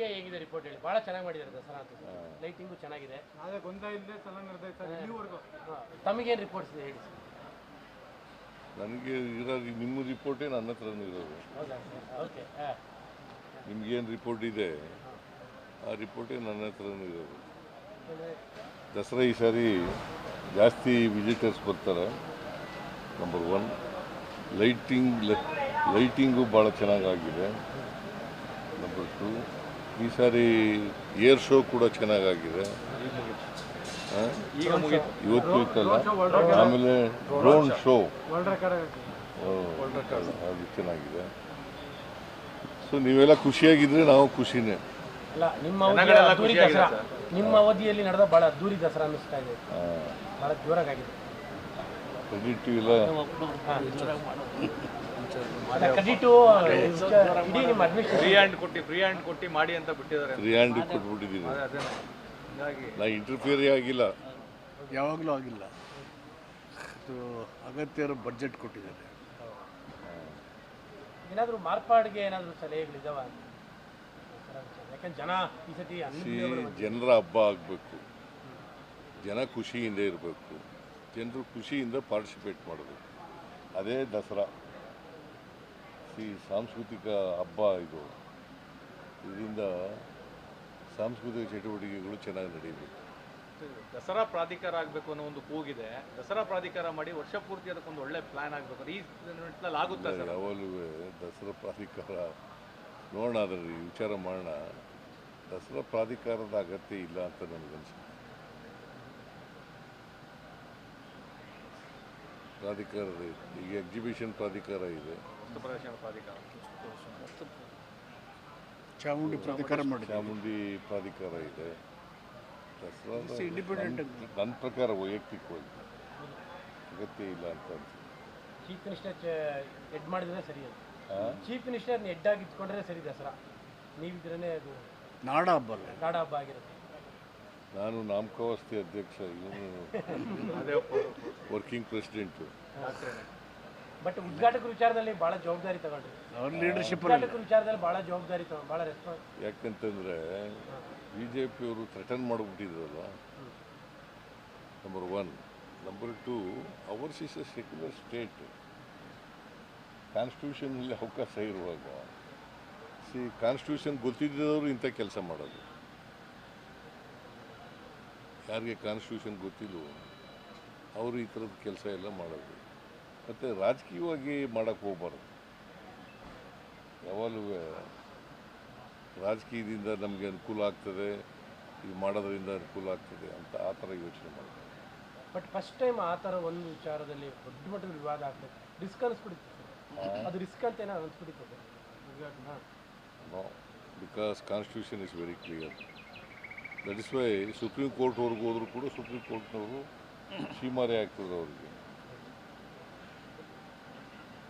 ಬಗ್ಗೆ ಹೇಗಿದೆ ರಿಪೋರ್ಟ್ ಹೇಳಿ. ಬಹಳ ಚೆನ್ನಾಗಿ ಮಾಡಿದ್ದಾರೆ ದಸರಾ ಅಂತ ಲೈಟಿಂಗು ಚೆನ್ನಾಗಿದೆ. ಆದರೆ ಗೊಂದಲ ಇಲ್ಲದೆ ಚೆನ್ನಾಗಿ. ತಮಗೇನು ರಿಪೋರ್ಟ್ಸ್ ಇದೆ ಹೇಳಿ ಸರ್? ನನಗೆ ಇರೋ ನಿಮ್ಮ ರಿಪೋರ್ಟೇ ನನ್ನ ಹತ್ರನೂ ಇರೋದು. ಹೌದಾ ಓಕೆ ಹಾಂ. ನಿಮ್ಗೇನು ರಿಪೋರ್ಟ್ ಇದೆ? ಆ ರಿಪೋರ್ಟೇ ನನ್ನ ಹತ್ರನೂ ಇರೋದು. ದಸರಾ ಈ ಸಾರಿ ಜಾಸ್ತಿ ವಿಸಿಟರ್ಸ್ ಬರ್ತಾರೆ. ನಂಬರ್ ಒನ್ ಲೈಟಿಂಗ್ ಲೈಟಿಂಗು ಭಾಳ ಚೆನ್ನಾಗಾಗಿದೆ. ನಂಬರ್ ಟು ಈ ಸಾರಿ ಏರ್ ಶೋ ಕೂಡ ಚೆನ್ನಾಗಾಗಿದೆ? ಇವತ್ತು ಇತ್ತಲ್ಲ? ಆಮೇಲೆ ಡ್ರೋನ್ ಶೋ ಅದು ಚೆನ್ನಾಗಿದೆ. ಸೊ ನೀವೆಲ್ಲ ಖುಷಿಯಾಗಿದ್ರೆ ನಾವು ಖುಷಿನೇ. ಎಲ್ಲ ನಿಮ್ಮ ಅದ್ದೂರಿ ದಸರಾ. ನಿಮ್ಮ ಅವಧಿಯಲ್ಲಿ ನಡೆದ ಬಹಳ ಅದ್ದೂರಿ ದಸರಾ ಅನ್ನಿಸ್ತಾ ಇದೆ. ಬಹಳ ಜೋರಾಗಿದೆ ಫ್ರೀ ಹ್ಯಾಂಡ್ ಕೊಟ್ಟು ಫ್ರೀ ಹ್ಯಾಂಡ್ ಕೊಟ್ಟು ಮಾಡಿ ಅಂತ ಬಿಟ್ಟಿದ್ದಾರೆ. ಫ್ರೀ ಹ್ಯಾಂಡ್ ಹೀಗಾಗಿ ನಾ ಇಂಟರ್ಫಿಯರೇ ಆಗಿಲ್ಲ. ಯಾವಾಗಲೂ ಆಗಿಲ್ಲ. ಇದು ಅಗತ್ಯ ಬಜೆಟ್ ಬಡ್ಜೆಟ್ ಕೊಟ್ಟಿದ್ದಾರೆ ಏನಾದರೂ ಮಾರ್ಪಾಡಿಗೆ ಏನಾದರೂ ಸಲಹೆಗಳಿದಾವ ಯಾಕಂದ್ರೆ ಜನ ಈ ಸತಿ ಜನರ ಹಬ್ಬ ಆಗಬೇಕು. ಜನ ಖುಷಿಯಿಂದ ಇರಬೇಕು. ಜನರು ಖುಷಿಯಿಂದ ಪಾರ್ಟಿಸಿಪೇಟ್ ಮಾಡಬೇಕು ಅದೇ ದಸರಾ. ಸಿ ಸಾಂಸ್ಕೃತಿಕ ಹಬ್ಬ ಇದು. ಇದರಿಂದ ಸಾಂಸ್ಕೃತಿಕ ಚಟುವಟಿಕೆಗಳು ಚೆನ್ನಾಗಿ ನಡೀಬೇಕು. ದಸರಾ ಪ್ರಾಧಿಕಾರ ಆಗಬೇಕು ಅನ್ನೋ ಒಂದು ಕೂಗಿದೆ. ದಸರಾ ಪ್ರಾಧಿಕಾರ ಮಾಡಿ ವರ್ಷ ಪೂರ್ತಿ ಅದಕ್ಕೊಂದು ಒಳ್ಳೆ ಪ್ಲಾನ್ ಆಗಬೇಕು. ಈ ನಿಟ್ಟಿನಲ್ಲಿ ಆಗುತ್ತೆ ಸರ್? ಯಾವಾಗಲೂ ದಸರಾ ಪ್ರಾಧಿಕಾರ ನೋಡೋಣ ಅದರಲ್ಲಿ ವಿಚಾರ ಮಾಡೋಣ. ದಸರಾ ಪ್ರಾಧಿಕಾರದ ಅಗತ್ಯ ಇಲ್ಲ ಅಂತ ನನಗನ್ಸುತ್ತೆ ಪ್ರಾಧಿಕಾರದ ಈಗ ಎಕ್ಸಿಬಿಷನ್ ಪ್ರಾಧಿಕಾರ ಇದೆ. ವಸ್ತು ಪ್ರದರ್ಶನ ಪ್ರಾಧಿಕಾರ. ಚಾಮುಂಡಿ ಪ್ರತಿಕಾರ ಮಾಡಿದ್ದಾರೆ ಚಾಮುಂಡಿ ಪ್ರಾಧಿಕಾರ ಇದೆ. ಇಂಡಿಪೆಂಡೆಂಟ್ ನನ್ನ ಪ್ರಕಾರ ವೈಯಕ್ತಿಕವಾಗಿ ಅಗತ್ಯ ಇಲ್ಲ ಅಂತ ಚೀಫ್ ಮಿನಿಸ್ಟರ್ ಹೆಡ್ ಮಾಡಿದ್ರೆ ಸರಿ ಅದು. ಚೀಫ್ ಮಿನಿಸ್ಟರ್ ಹೆಡ್ ಆಗಿ ಇಟ್ಕೊಂಡ್ರೆ ಸರಿ ದಸರಾ. ನೀವಿದ್ರೇ ಅದು ನಾಡ ಹಬ್ಬ ಅಲ್ಲ ನಾಡ ಹಬ್ಬ ಆಗಿರುತ್ತೆ. ನಾನು ನಾಮಕಾವಸ್ತಿ ಅಧ್ಯಕ್ಷ ಇವನು ವರ್ಕಿಂಗ್ ಪ್ರೆಸಿಡೆಂಟು ಬಟ್ ಉದ್ಘಾಟಕ ವಿಚಾರದಲ್ಲಿ ಬಹಳ ಜವಾಬ್ದಾರಿ ತಗೊಂಡ್ರಿ. ಅವ್ರ ಲೀಡರ್ಶಿಪ್ ಉದ್ಘಾಟಕ ವಿಚಾರದಲ್ಲಿ ಬಹಳ ಜವಾಬ್ದಾರಿ ತಗೊಂಡು ಭಾಳ ರೆಸ್ಪಾನ್ಸ್ ಯಾಕಂತಂದರೆ ಬಿ ಜೆ ಪಿಯವರು threaten ಮಾಡಿಬಿಟ್ಟಿದ್ರಲ್ಲ number one number two ours is a secular state ಕಾನ್ಸ್ಟಿಟ್ಯೂಷನಲ್ಲಿ ಅವಕಾಶ ಇರುವಾಗ ಸಿ ಕಾನ್ಸ್ಟಿಟ್ಯೂಷನ್ ಗೊತ್ತಿದ್ದವರು ಇಂಥ ಕೆಲಸ ಮಾಡೋದು. ಯಾರಿಗೆ ಕಾನ್ಸ್ಟಿಟ್ಯೂಷನ್ ಗೊತ್ತಿಲ್ಲವೋ ಅವರು ಈ ಥರದ ಕೆಲಸ ಎಲ್ಲ ಮಾಡೋದು. ಮತ್ತು ರಾಜಕೀಯವಾಗಿ ಮಾಡೋಕ್ಕೆ ಹೋಗ್ಬಾರ್ದು. ಯಾವಾಗಲೂ ರಾಜಕೀಯದಿಂದ ನಮಗೆ ಅನುಕೂಲ ಆಗ್ತದೆ ಇದು ಮಾಡೋದ್ರಿಂದ ಅನುಕೂಲ ಆಗ್ತದೆ ಅಂತ ಆ ಥರ ಯೋಚನೆ ಮಾಡ್ತಾರೆ ಬಟ್ ಫಸ್ಟ್ ಟೈಮ್ ಆ ಥರ ಒಂದು ವಿಚಾರದಲ್ಲಿ ದೊಡ್ಡ ಮಟ್ಟದ ವಿವಾದ ಆಗ್ತದೆ. ರಿಸ್ಕ್ ಅನಿಸ್ಬಿಡುತ್ತೆ ಅದು ರಿಸ್ಕ್ ಅಂತ ಏನೋ ಅನಿಸ್ಬಿಡುತ್ತೆ sir no because constitution is very clear. That is why supreme ಕೋರ್ಟ್ವರೆಗೂ ಹೋದರೂ ಕೂಡ ಸುಪ್ರೀಂ ಕೋರ್ಟ್ನವರು ಶ್ರೀಮಾರಿ ಆಗ್ತದೆ ಅವರಿಗೆ.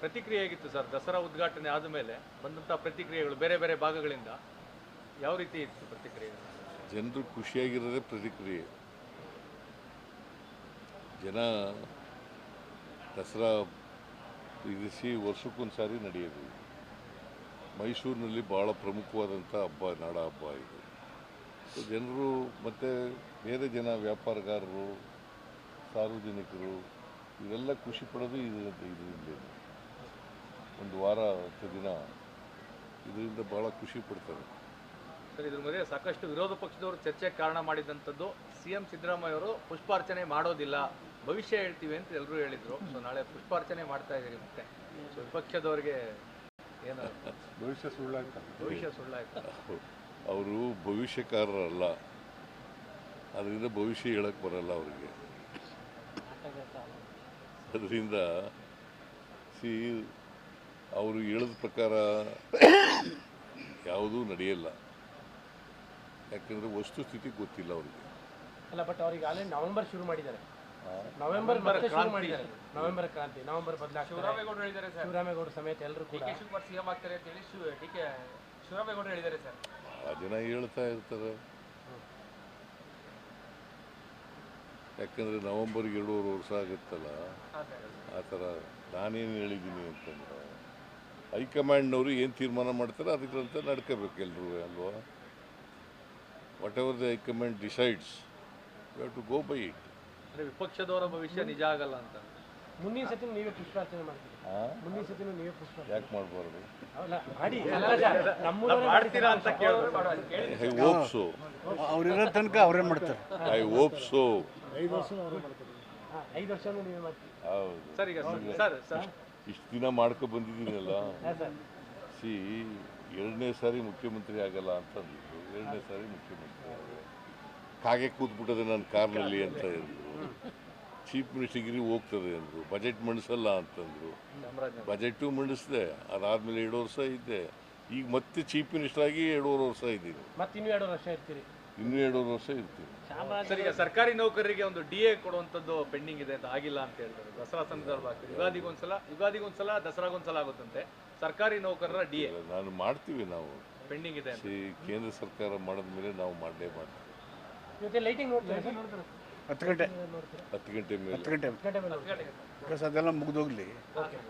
ಪ್ರತಿಕ್ರಿಯೆ ಹೇಗಿತ್ತು ಸರ್. ದಸರಾ ಉದ್ಘಾಟನೆ ಆದ ಮೇಲೆ ಬಂದಂಥ ಪ್ರತಿಕ್ರಿಯೆಗಳು ಬೇರೆ ಬೇರೆ ಭಾಗಗಳಿಂದ ಯಾವ ರೀತಿ ಇತ್ತು ಪ್ರತಿಕ್ರಿಯೆ? ಜನರು ಖುಷಿಯಾಗಿರೋದೇ ಪ್ರತಿಕ್ರಿಯೆ. ಜನ ದಸರಾ ಇರಿಸಿ ವರ್ಷಕ್ಕೊಂದು ಸಾರಿ ನಡೆಯೋದು. ಮೈಸೂರಿನಲ್ಲಿ ಭಾಳ ಪ್ರಮುಖವಾದಂಥ ಹಬ್ಬ, ನಾಡ ಹಬ್ಬ ಇದು. ಜನರು ಮತ್ತು ಬೇರೆ ಜನ ವ್ಯಾಪಾರಗಾರರು, ಸಾರ್ವಜನಿಕರು, ಇವೆಲ್ಲ ಖುಷಿ ಪಡೋದು ಇದು ಇದರಿಂದ ಒಂದು ವಾರ ಹತ್ತು ದಿನ ಇದರಿಂದ ಭಾಳ ಖುಷಿ ಪಡ್ತಾರೆ. ಸರ್ ಇದ್ರ ಮಧ್ಯೆ ಸಾಕಷ್ಟು ವಿರೋಧ ಪಕ್ಷದವರು ಚರ್ಚೆಗೆ ಕಾರಣ ಮಾಡಿದಂಥದ್ದು ಸಿ ಎಂ ಸಿದ್ದರಾಮಯ್ಯ ಅವರು ಪುಷ್ಪಾರ್ಚನೆ ಮಾಡೋದಿಲ್ಲ ಭವಿಷ್ಯ ಹೇಳ್ತೀವಿ ಅಂತ ಎಲ್ಲರೂ ಹೇಳಿದರು. ಸೊ ನಾಳೆ ಪುಷ್ಪಾರ್ಚನೆ ಮಾಡ್ತಾ ಇದ್ದೀರಿ ಮತ್ತೆ. ಸೊ ವಿಪಕ್ಷದವರಿಗೆ ಏನು? ಭವಿಷ್ಯ ಸುಳ್ಳಾಗ್ತದೆ ಭವಿಷ್ಯ ಸುಳ್ಳಾಯ್ತ? ಅವರು ಭವಿಷ್ಯಕಾರರಲ್ಲ. ಅದರಿಂದ ಭವಿಷ್ಯ ಹೇಳಕ್ಕೆ ಬರಲ್ಲ ಅವರಿಗೆ. ಅದರಿಂದ ಸಿ ಅವರು ಹೇಳಿದ ಪ್ರಕಾರ ಯಾವುದೂ ನಡೆಯಲ್ಲ. ಯಾಕಂದರೆ ವಸ್ತುಸ್ಥಿತಿ ಗೊತ್ತಿಲ್ಲ ಅವರಿಗೆ. ಅಲ್ಲ ಬಟ್ ಅವ್ರಿಗೆ ಆಲ್ರೆಡಿ ನವೆಂಬರ್ ಶುರು ಮಾಡಿದ್ದಾರೆ. ನವೆಂಬರ್ ಮತ್ತೆ ಶುರು ಮಾಡಿದ್ದಾರೆ. ನವೆಂಬರ್ ಕ್ರಾಂತಿ ನವೆಂಬರ್ ಬದಲಾಗ್ತಾರೆ. ಶಿವರಾಮೇಗೌಡರು ಹೇಳಿದ್ದಾರೆ ಸರ್. ಶಿವರಾಮೇಗೌಡ ಸಮೇತ ಎಲ್ಲರೂ ಕೂಡ. ಕೆ ಶಿವಕುಮಾರ್ ಸಿಎಂ ಆಗ್ತಾರೆ ಅಂತ ಹೇಳಿ ಶಿವ ಡಿ ಕೆ ಶಿವರಾಮೇಗೌಡರು ಹೇಳಿದ್ದಾರೆ ಸರ್. ಆ ಜನ ಹೇಳ್ತಾ ಇರ್ತಾರೆ. ಯಾಕಂದರೆ ನವಂಬರ್ಗೆ ಎರಡೂವರೆ ವರ್ಷ ಆಗುತ್ತಲ್ಲ. ಆ ಥರ ನಾನೇನು ಹೇಳಿದ್ದೀನಿ ಅಂತಂದ್ರೆ ಹೈಕಮಾಂಡ್ನವರು ಏನು ತೀರ್ಮಾನ ಮಾಡ್ತಾರೆ ಅದಕ್ಕಂತ ನಡ್ಕೋಬೇಕು ಎಲ್ಲರೂ ಅಲ್ವಾ? Whatever the high command decides you have to go by it ಅಂದ್ರೆ ವಿಪಕ್ಷದವರ ಭವಿಷ್ಯ ನಿಜ ಆಗಲ್ಲ ಅಂತ. ಮುಂದಿನ ಸತಿ ನೀವೇ ಪುಷ್ಪಾರ್ಚನೆ ಮಾಡ್ತೀರಿ. ಮುಂದಿನ ಸತಿ ನೀವೇ ಪುಷ್ಪಾರ್ಚನೆ ಯಾಕೆ ಮಾಡಬಾರ್ದು? ಐ ಹೋಪ್ ಸೊ ಅವ್ರಿರೋ ತನಕ ಅವರೇ ಮಾಡ್ತಾರೆ. ಐ ಹೋಪ್ ಸೊ ವರ್ಷ ಐದು ವರ್ಷ ನೀವೇ ಮಾಡ್ತೀರಿ. ಹೌದು. ಸರಿ ಈಗ ಸರ್ ಸರ್. ಇಷ್ಟು ದಿನ ಮಾಡ್ಕೊ ಬಂದಿದ್ದೀನಲ್ಲ. ಸಿ ಎರಡನೇ ಸಾರಿ ಮುಖ್ಯಮಂತ್ರಿ ಆಗಲ್ಲ ಅಂತ ಅಂದಿದ್ರು. ಎರಡನೇ ಸಾರಿ ಮುಖ್ಯಮಂತ್ರಿ ಆಗಲ್ಲ ಕಾಗೆ ಕೂತ್ಬಿಟ್ಟದೆ ನನ್ನ ಕಾರ್ನಲ್ಲಿ ಅಂತ ಹೇಳಿದ್ರು ಚೀಫ್ ಮಿನಿಸ್ಟರ್ಗಿರಿ ಹೋಗ್ತದೆ ಅಂದರು. ಬಜೆಟ್ ಮಂಡಿಸಲ್ಲ ಅಂತಂದರು ಬಜೆಟು ಮಂಡಿಸಿದೆ. ಅದಾದಮೇಲೆ ಎರಡು ವರ್ಷ ಇದ್ದೆ ಈಗ ಮತ್ತೆ ಚೀಫ್ ಮಿನಿಸ್ಟರ್ ಆಗಿ ಎರಡೂವರೆ ವರ್ಷ ಇದ್ದೀನಿ ಮತ್ತೆ ಇನ್ನೂ ಎರಡು ವರ್ಷ ಇರ್ತೀವಿ. ಸರ್ ಈಗ ಸರ್ಕಾರಿ ನೌಕರರಿಗೆ ಒಂದು ಡಿ ಎ ಕೊಡುವಂಥದ್ದು ಪೆಂಡಿಂಗ್ ಇದೆ ಅಂತ ಆಗಿಲ್ಲ ಅಂತ ಹೇಳ್ತಾರೆ. ದಸರಾ ಸಂದರ್ಭ ಆಗ್ತದೆ. ಯುಗಾದಿಗೊಂದ್ಸಲ ಯುಗಾದಿಗೊಂದ್ಸಲ ದಸರಾಗೊಂದ್ಸಲ ಆಗುತ್ತಂತೆ. ಸರ್ಕಾರಿ ನೌಕರರ ಡಿ ಎ ನಾನು ಮಾಡ್ತೀವಿ ನಾವು. ಪೆಂಡಿಂಗ್ ಇದೆ ಅಂತ. ಸಿ ಕೇಂದ್ರ ಸರ್ಕಾರ ಮಾಡಿದ ಮೇಲೆ ನಾವು ಮಾಡಲೇ ಮಾಡ್ತೀವಿ? ಹತ್ತು ಗಂಟೆ. ಹತ್ತು ಗಂಟೆ ಮೇಲೆ. ಹತ್ತು ಗಂಟೆ ಬಿಕಾಸ್ ಅದೆಲ್ಲ ಮುಗಿದೋಗ್ಲಿ.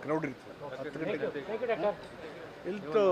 ಕ್ರೌಡ್ ಇರ್ತದೆ. ಹತ್ತು ಗಂಟೆಗೆ. ಇಲ್ತು